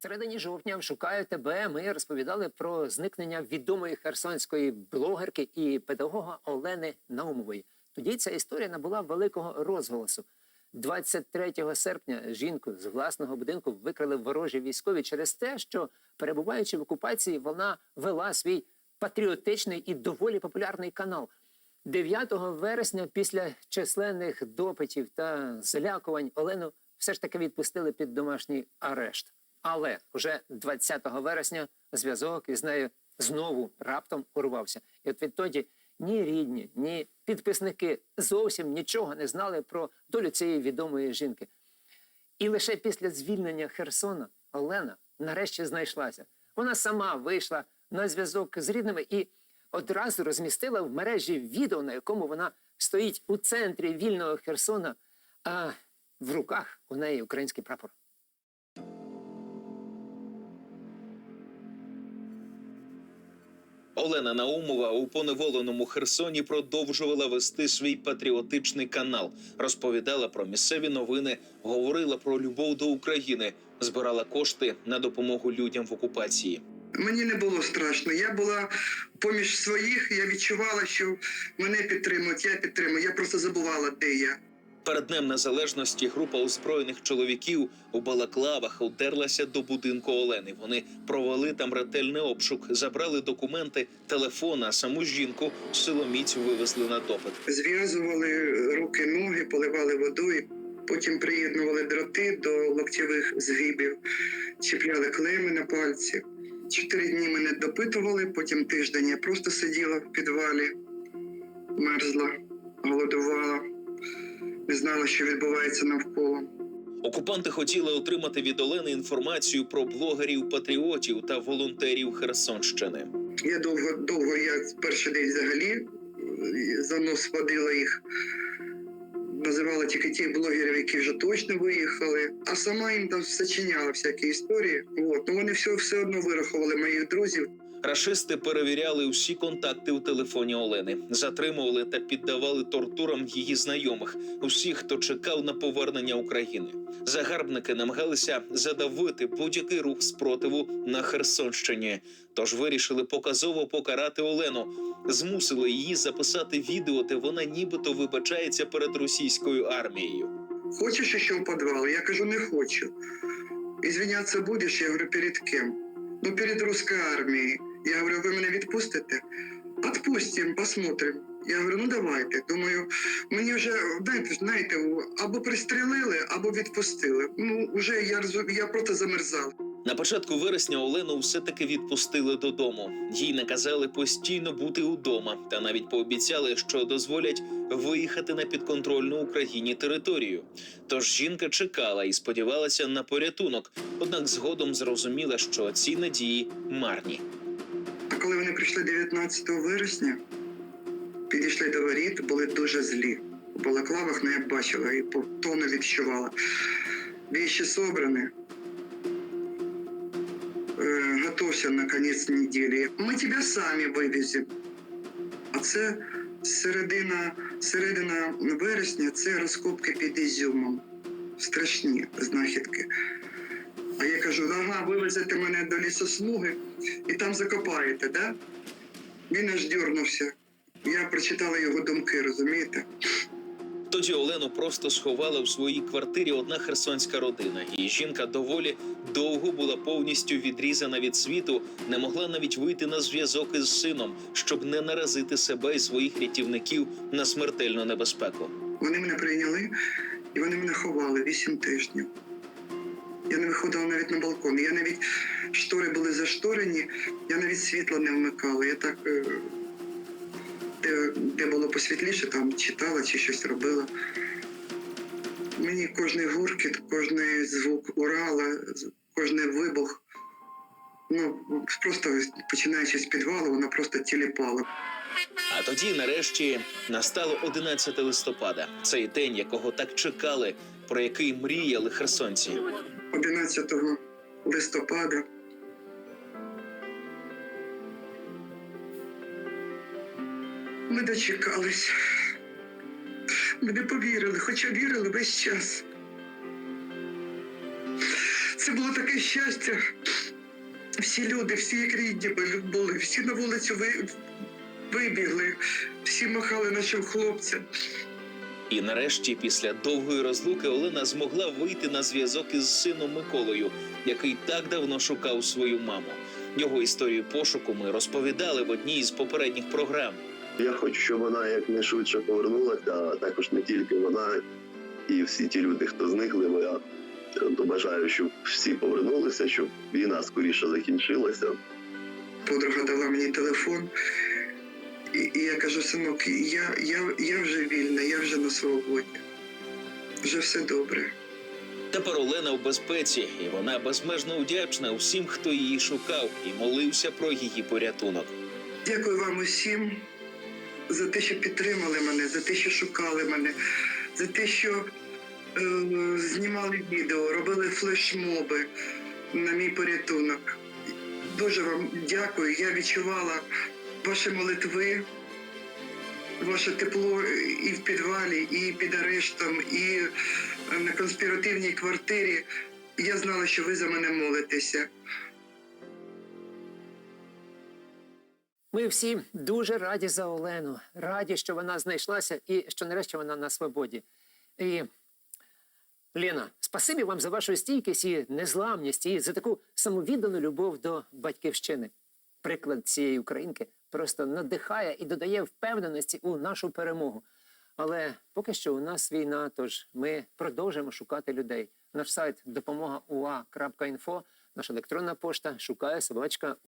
В середині жовтня шукаю тебе. Ми розповідали про зникнення відомої херсонської блогерки і педагога Олени Наумової. Тоді ця історія набула великого розголосу. 23 серпня жінку з власного будинку викрали ворожі військові через те, що перебуваючи в окупації, вона вела свій патріотичний і доволі популярний канал. 9 вересня, після численних допитів та залякувань, Олену все ж таки відпустили під домашній арешт. Але вже 20 вересня зв'язок із нею знову раптом урвався. І от відтоді ні рідні, ні підписники зовсім нічого не знали про долю цієї відомої жінки. І лише після звільнення Херсона Олена нарешті знайшлася. Вона сама вийшла на зв'язок з рідними і одразу розмістила в мережі відео, на якому вона стоїть у центрі вільного Херсона, а в руках у неї український прапор. Олена Наумова у поневоленому Херсоні продовжувала вести свій патріотичний канал, розповідала про місцеві новини, говорила про любов до України, збирала кошти на допомогу людям в окупації. Мені не було страшно. Я була поміж своїх, я відчувала, що мене підтримують, я підтримую. Я просто забувала, де я. Перед днем незалежності група озброєних чоловіків у балаклавах удерлася до будинку Олени. Вони провели там ретельний обшук, забрали документи, телефон, а саму жінку силоміць вивезли на допит. Зв'язували руки, ноги, поливали водою. Потім приєднували дроти до локтєвих згибів, чіпляли клейми на пальці. Чотири дні мене допитували, потім тиждень я просто сиділа в підвалі, мерзла, голодувала, не знала, що відбувається навколо. Окупанти хотіли отримати від Олени інформацію про блогерів, патріотів та волонтерів Херсонщини. Я довго, довго, я перший день взагалі е, за нос водила їх. Називала тільки тих блогерів, які вже точно виїхали, а сама їм там сочиняла всякі історії. От. Ну вони все, все одно вирахували моїх друзів. Рашисти перевіряли усі контакти у телефоні Олени, затримували та піддавали тортурам її знайомих, усіх, хто чекав на повернення України. Загарбники намагалися задавити будь-який рух спротиву на Херсонщині. Тож вирішили показово покарати Олену, змусили її записати відео, де вона нібито вибачається перед російською армією. Хочеш ще в? Я кажу, не хочу. Ізвинятися будеш? Я говорю, перед ким? Ну, перед русською армією. Я говорю, ви мене відпустите? Отпустим, посмотрим. Я говорю, ну давайте. Думаю, мені вже знаєте, знаєте, або пристрелили, або відпустили. Ну, вже я я просто замерзав. На початку вересня Олену все-таки відпустили додому. Їй наказали постійно бути удома, та навіть пообіцяли, що дозволять виїхати на підконтрольну Україні територію. Тож жінка чекала і сподівалася на порятунок, однак згодом зрозуміла, що ці надії марні. Коли вони прийшли 19 вересня, підійшли до воріт, були дуже злі. У балаклавах ну, я бачила і по тону відчувала. Вещи собрані. Е, готовся на кінець неділі. Ми тебе самі вивеземо. А це середина, середина вересня це розкопки під Ізюмом. Страшні знахідки. А я кажу, ага, вивезете мене до лісосмуги і там закопаєте, да? Він аж дьорнувся. Я прочитала його думки, розумієте? Тоді Олену просто сховала в своїй квартирі одна херсонська родина, і жінка доволі довго була повністю відрізана від світу, не могла навіть вийти на зв'язок із сином, щоб не наразити себе і своїх рятівників на смертельну небезпеку. Вони мене прийняли і вони мене ховали вісім тижнів. Я не виходила навіть на балкон. Я навіть штори були зашторені, я навіть світло не вмикала. Я так, е, де, де було посвітліше, там читала чи щось робила. Мені кожний гуркіт, кожний звук Урала, кожний вибух. Ну, просто починаючи з підвалу, вона просто тіліпала. А тоді, нарешті, настало 11 листопада. Цей день, якого так чекали, про який мріяли херсонці. 11 листопада. Ми дочекались. Ми не повірили, хоча вірили весь час. Це було таке щастя. Всі люди, всі як рідні були- всі на вулицю ви, вибігли, всі махали нашим хлопцям. І нарешті, після довгої розлуки, Олена змогла вийти на зв'язок із сином Миколою, який так давно шукав свою маму. Його історію пошуку ми розповідали в одній із попередніх програм. Я хочу, щоб вона якнайшвидше повернулася, а також не тільки вона і всі ті люди, хто зникли. бо Я бажаю, щоб всі повернулися, щоб війна скоріше закінчилася. Подруга дала мені телефон, і, і я кажу, синок, я, я, я вже вільна, я вже на свободі. Вже все добре. Тепер Олена в безпеці, і вона безмежно вдячна усім, хто її шукав і молився про її порятунок. Дякую вам усім за те, що підтримали мене, за те, що шукали мене, за те, що е, знімали відео, робили флешмоби на мій порятунок. Дуже вам дякую. Я відчувала ваші молитви, ваше тепло і в підвалі, і під арештом, і на конспіративній квартирі. Я знала, що ви за мене молитеся. Ми всі дуже раді за Олену, раді, що вона знайшлася і що нарешті вона на свободі. І Лена, спасибі вам за вашу стійкість і незламність, і за таку самовіддану любов до батьківщини. Приклад цієї українки просто надихає і додає впевненості у нашу перемогу. Але поки що у нас війна, тож ми продовжуємо шукати людей. Наш сайт допомога.ua.info, наша електронна пошта шукає собачка